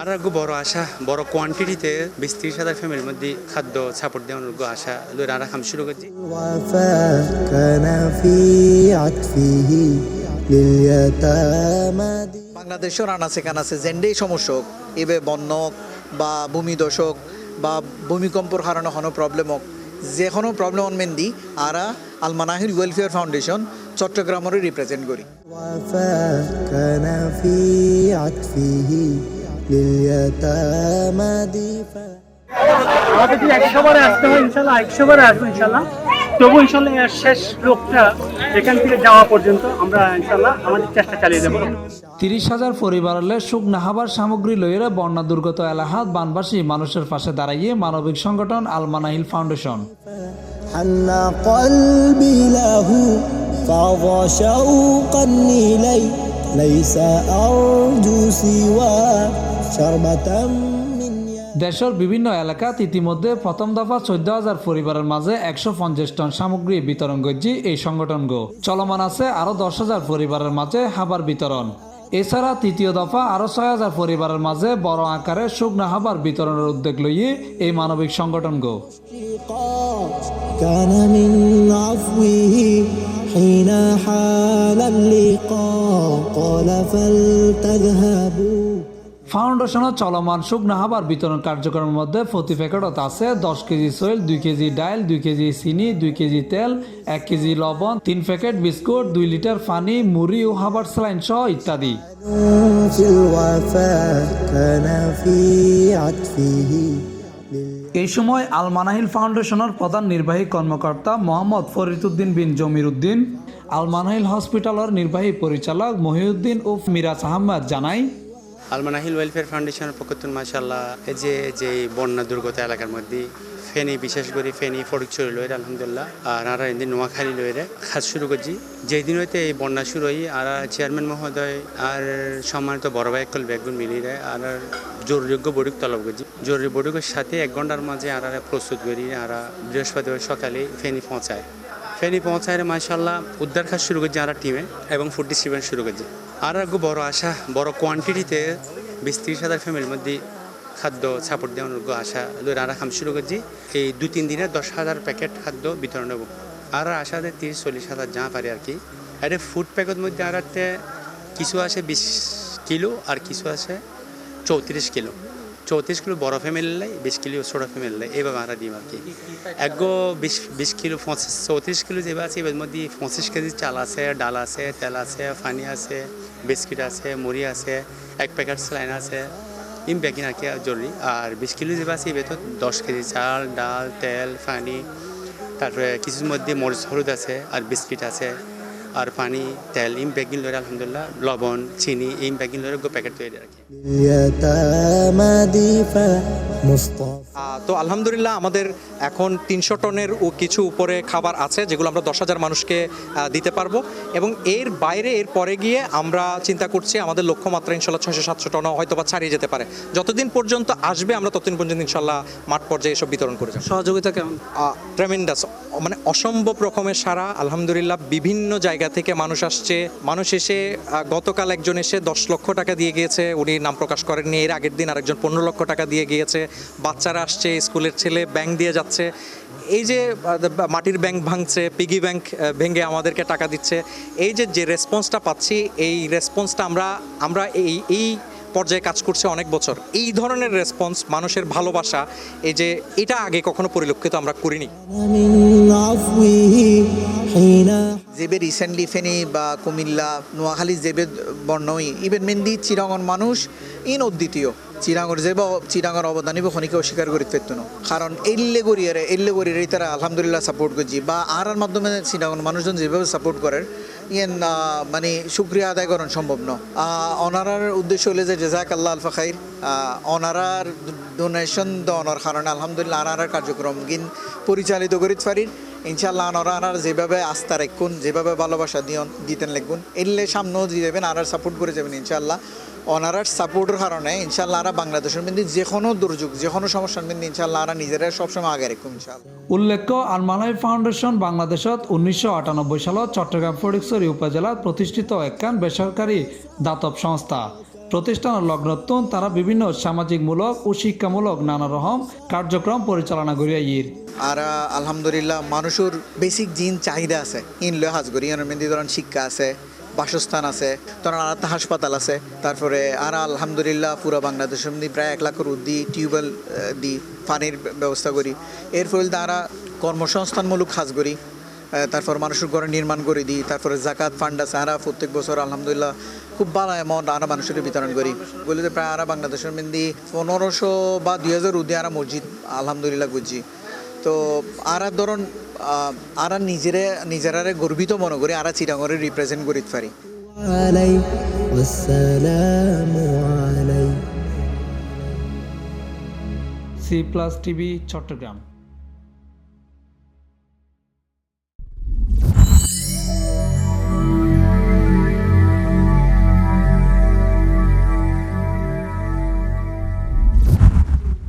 আর একগু বড় আশা বড় কোয়ান্টিটিতে বিশ ত্রিশ হাজার ফ্যামিলির মধ্যে খাদ্য সাপোর্ট দেওয়ানোর গো আশা লইরা রাখাম শুরু করছি। বাংলাদেশের আনাচে কানাচে জেন্ডেই সমস্যা এবে বন্য বা ভূমি ভূমিদশক বা ভূমিকম্পর হারানো কোনো প্রবলেম হোক যে কোনো প্রবলেম মেন দি আরা আলমানাহির ওয়েলফেয়ার ফাউন্ডেশন চট্টগ্রামেরই রিপ্রেজেন্ট করি। তিরিশ হাজার পরিবারে শুকন হবার সামগ্রী লইয়া বন্যা দুর্গত এলাহাত বানবাসী মানুষের পাশে দাঁড়াইয়ে মানবিক সংগঠন আলমানাহিল ফাউন্ডেশন। فاض شوقا إلي ليس أرجو سوى شربة من يد দেশের বিভিন্ন এলাকাত ইতিমধ্যে প্রথম দফা চোদ্দ হাজার পরিবারের মাঝে একশো পঞ্চাশ টন সামগ্রী বিতরণ করছে এই সংগঠন গো চলমান আছে আরো দশ হাজার পরিবারের মাঝে হাবার বিতরণ এছাড়া তৃতীয় দফা আরো ছয় হাজার পরিবারের মাঝে বড় আকারে শুকনা হাবার বিতরণের উদ্যোগ লইয়ে এই মানবিক সংগঠন গো الاشتقاق كان من عفوه حين حال اللقاء قال فلتذهبوا ফাউন্ডেশনের চলমান শুকনা হাবার বিতরণ কার্যক্রমের মধ্যে প্রতি প্যাকেটত আছে দশ কেজি সয়েল দুই কেজি ডাইল দুই কেজি চিনি দুই কেজি তেল এক কেজি লবণ তিন প্যাকেট বিস্কুট দুই লিটার পানি মুড়ি ও হাবার স্যালাইন সহ ইত্যাদি في الوفاء كان في عطفه এই সময় আল মানাহিল ফাউন্ডেশনের প্রধান নির্বাহী কর্মকর্তা মোহাম্মদ ফরিদুদ্দিন বিন জমির উদ্দিন আলমানাহিল হসপিটালের নির্বাহী পরিচালক মহিউদ্দিন ও মিরাজ আহমদ জানাই আলমানাহিল ওয়েলফেয়ার ফাউন্ডেশনের পক্ষ থেকে মাসাল্লাহ এই যে যে বন্যা দুর্গত এলাকার মধ্যে ফেনি, বিশেষ করে ফেনি ফরিকচুরি লইরে, আলহামদুলিল্লাহ, আর আর এদিন নোয়াখালী লইরে কাজ শুরু করছি। যেই দিন হইতে এই বন্যা শুরু হই, আর চেয়ারম্যান মহোদয় আর সম্মানিত বড় ভাই একল বেগুন মিলিয়ে দেয় আর জরুরিযোগ্য বৈঠক তলব করছি। জরুরি বৈঠকের সাথে এক ঘণ্টার মাঝে আর প্রস্তুত করি, আর বৃহস্পতিবার সকালে ফেনি পৌঁছায়। ফেনি পৌঁছায় মাসাল্লাহ উদ্ধার কাজ শুরু করছে আর টিমে এবং ফুড ডিস্ট্রিবিউশন শুরু করছে। আর একগু বড় আশা, বড় কোয়ান্টিটিতে বিশ ত্রিশ হাজার ফ্যামিলির মধ্যে খাদ্য সাপোর্ট দেওয়ানোর আশা আর খাম শুরু করছি। এই দু তিন দিনে দশ হাজার প্যাকেট খাদ্য বিতরণ হব আর আশা দেয় তিরিশ চল্লিশ হাজার যা পারে আর কি। আর ফুড প্যাকের মধ্যে আর কিছু আছে বিশ কিলো, আর কিছু আছে চৌত্রিশ কিলো। চৌত্রিশ কিলো বড় ফ্যামিলি লাই, বিশ কিলো ছোটো ফ্যামিলি লাই এইভাবে আমরা দিই আর কি। একগো বিশ বিশ কিলো পঁচিশ, চৌত্রিশ কিলো যেভাবে আছে এবার মধ্যে পঁচিশ কেজি চাল আছে, ডাল আছে, তেল আছে পানি আছে, বিস্কিট আছে, মুড়ি আছে, এক প্যাকেট স্যালাইন আছে। ইম প্যাকিং আর কি জরুরি। আর বিশ কিলো যেভাবে আছে এবার তো দশ কেজি চাল, ডাল, তেল পানি তারপরে কিছুর মধ্যে মরিচ, হলুদ আছে, আর বিস্কিট আছে। আর পানি তেল ইম প্যাকিং লোরে আলহামদুলিল্লাহ লবণ চিনি ইম প্যাকিং লোরে গো প্যাকেট তৈরি রাখি তো আলহামদুলিল্লাহ আমাদের এখন তিনশো টনের কিছু উপরে খাবার আছে যেগুলো আমরা দশ হাজার মানুষকে দিতে পারব। এবং এর বাইরে এর পরে গিয়ে আমরা চিন্তা করছি আমাদের লক্ষ্যমাত্রা ইনশাল্লাহ ছয়শো সাতশো টনও হয়তো বা ছাড়িয়ে যেতে পারে। যতদিন পর্যন্ত আসবে আমরা ততদিন পর্যন্ত ইনশাল্লাহ মাঠ পর্যায়ে এসব বিতরণ করে সহযোগিতা কেমন? ট্রেমেন্ডাস মানে অসম্ভব রকমের সারা আলহামদুলিল্লাহ বিভিন্ন জায়গা থেকে মানুষ আসছে। মানুষ এসে গতকাল একজন এসে দশ লক্ষ টাকা দিয়ে গিয়েছে। উনি নাম প্রকাশ করেননি। এর আগের দিন আরেকজন পনেরো লক্ষ টাকা দিয়ে গিয়েছে। বাচ্চারা আসছে, স্কুলের ছেলে ব্যাংক দিয়ে যাচ্ছে। এই যে মাটির ব্যাংক ভাঙছে পিগি ব্যাংক ভেঙে আমাদেরকে টাকা দিচ্ছে। এই যে যে রেসপন্সটা পাচ্ছি, এই রেসপন্সটা আমরা আমরা এই এই পর্যায়ে কাজ করছে অনেক বছর। এই ধরনের রেসপন্স মানুষের ভালোবাসা, এই যে এটা আগে কখনো পরিলক্ষিত আমরা করিনি। জেবে রিসেন্টলি ফেনি বা কুমিল্লা, নোয়াখালী জেবে বর্ণই ইভেন মেন্দি চিরাঙ্গন মানুষ, ইন অদ্বিতীয় চিরাঙ্গর যে চিরাঙ্গর অবদানই বা খনিকে অস্বীকার করি ফেরতুন কারণ এল্লে গরিয়ারে এল্লে গরিয়ারে তারা আলহামদুলিল্লাহ সাপোর্ট করছি। বা আর মাধ্যমে চিরাঙ্গন মানুষজন যেভাবে সাপোর্ট করে মানে সুক্রিয়া আদায় করানো সম্ভব না। অনারার উদ্দেশ্য হলে যে জেজাক আল্লাহ আলফা খাইর অনারার ডোনেশন দেওয়ানোর কারণে আলহামদুলিল্লাহ আনারার কার্যক্রম গিন পরিচালিত করিতে পারি। ইনশাল্লাহ আনারা আনার যেভাবে আস্থা রাখুন, যেভাবে ভালোবাসা দিয়ন, দিতেন লিখুন, এলে সামনেও দিয়ে যাবেন, আনার সাপোর্ট করে যাবেন ইনশাল্লাহ অনারার সাপোর্টের কারণে ইনশাল্লাহ আরা বাংলাদেশের মধ্যে যে কোনো দুর্যোগ, যে কোনো সমস্যার মধ্যে ইনশাল্লাহ আরা নিজেরা সবসময় আগে রাখুন ইনশাল্লাহ উল্লেখ্য আলমালাই ফাউন্ডেশন বাংলাদেশত উনিশশো আটানব্বই সালত চট্টগ্রাম ফটিকছড়ি উপজেলাত প্রতিষ্ঠিত একখান বেসরকারি দাতব সংস্থা। প্রতিষ্ঠানের লগ্নত্বন তারা বিভিন্ন সামাজিকমূলক ও শিক্ষামূলক নানা রকম কার্যক্রম পরিচালনা করিয়া ইর আর, আলহামদুলিল্লাহ, মানুষের বেসিক জিন চাহিদা আছে। ইন লয় হাজ করি এর ধরেন শিক্ষা আছে, বাসস্থান আছে, ধরেন আর হাসপাতাল আছে। তারপরে আর, আলহামদুলিল্লাহ, পুরো বাংলাদেশের মধ্যে প্রায় এক লাখের উদ্দি টিউবওয়েল দি পানির ব্যবস্থা করি। এর ফলে তারা কর্মসংস্থানমূলক কাজ করি। তারপর মানুষের ঘরে নির্মাণ করে দিই তারপরে জাকাত ফান্ডা সারা প্রত্যেক বছর আলহামদুলিল্লাহ খুব ভালো অ্যামাউন্ট আরা মানুষের বিতরণ করি। বলি যে প্রায় আরা বাংলাদেশের মেন্দি পনেরোশো বা দুই হাজার উদ্দি আরা মসজিদ আলহামদুলিল্লাহ গুজি। তো আরা ধরুন আরা নিজেরে নিজেরারে গর্বিত মনে করি আরা চিটাঙ্গরে রিপ্রেজেন্ট করিতে পারি। C plus TV Chittagong